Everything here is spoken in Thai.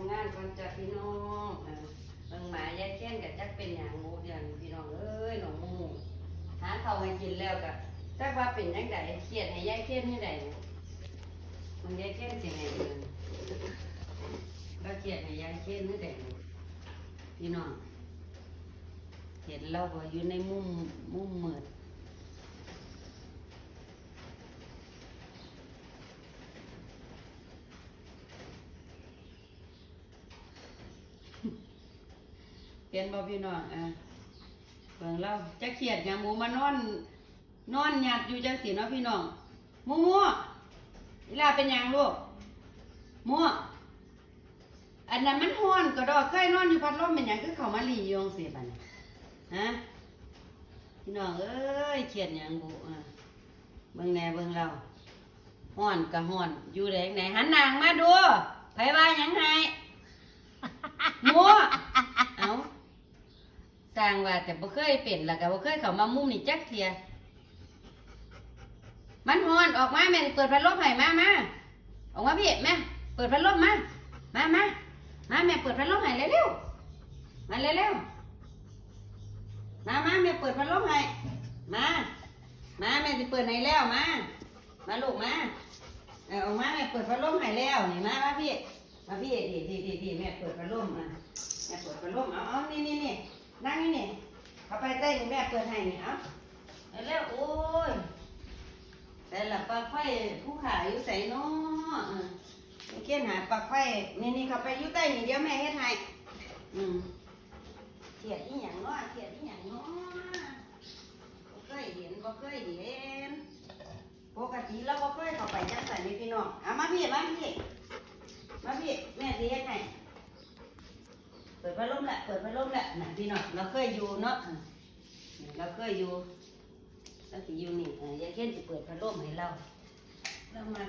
ำงานก่อนจ้ะพี่น้องเบิ่งหมายายเค้นกับจักเป็นอย่างหมูเดือนพี่น้องเอ้ยหนองมูหาเขาให้กินแล้วก็จักว่าเป็นจังไดเครียดให้ยายเค้นให้ได้มันยายเค้นสิให้เดือนก็เครียดให้ยายเค้นให้ได้พี่น้องเห็นเราก็อยู่ในมุมมุมมืด เปลี่ยนบ่พี่น้องอะเบิ่งเราจะเขียดหยังหมูมานอน นอนหยัดอยู่จังสีเนาะพี่น้องหมูมัวเวลาเป็นหยังลูกมัวอันนั้นมันฮ้อนก็ดอกเคยนอนอยู่พัดลมเป็นหยังคือเขามาหลีอยู่จังซี่บัดนี้ฮะพี่น้องเอ้ยเขียดหยังบุอะเบิ่งแหน่เบิ่งเราฮ้อนก็ฮ้อน อยู่แดงไหนหันหนางมาดูไผว่าหยังให้มัวเอางว่าแต่บ่เคยเป็นแล้วก็บ่เคยเข้ามามุมนี่จักเทียมันฮ้อนออกมาแม่เปิดพัดลมให้มามาออกมาพี่แม่เปิดพัดลมมามามามาแม่เปิดพัดลมให้เร็วๆมาเร็วๆมามาแม่เปิดพัดลมให้มามาแม่สิเปิดให้แล้วมามาลูกมาเออออกมาแม่เปิดพัดลมให้แล้วนี่มามาพี่มาพี่ดีดีดีดีแม่เปิดพัดลมมาแม่เปิดพัดลมเอาเอานี่นี่นี่ นั่งนี่นี่เข้าไปใต้นี่แม่เปิดให้นี่เอาเอาแล้วโอ้ย แต่ละปลั๊กไฟผู้ขายอยู่ใส่เนาะเออไปเขียนหาปลั๊กไฟนี่นี่เข้าไปอยู่ใต้นี่เดี๋ยวแม่เฮ็ดให้อืมเขียดอีหยังเนาะเขียดอีหยังเนาะบ่เคยเห็นบ่เคยเห็น ปกติเราบ่เคยเข้าไปจังซั่นนี่พี่น้องเอามาพี่มาพี่มาพี่แม่สิเฮ็ดให้ เปิดพัดลมแหละ เปิดพัดลมแหละนะพี่น้องเราเคยอยู่เนาะเราเคยอยู่เราสิอยู่นี่ออยายเค้นจะเปิดพัดลมให้เรา เรามา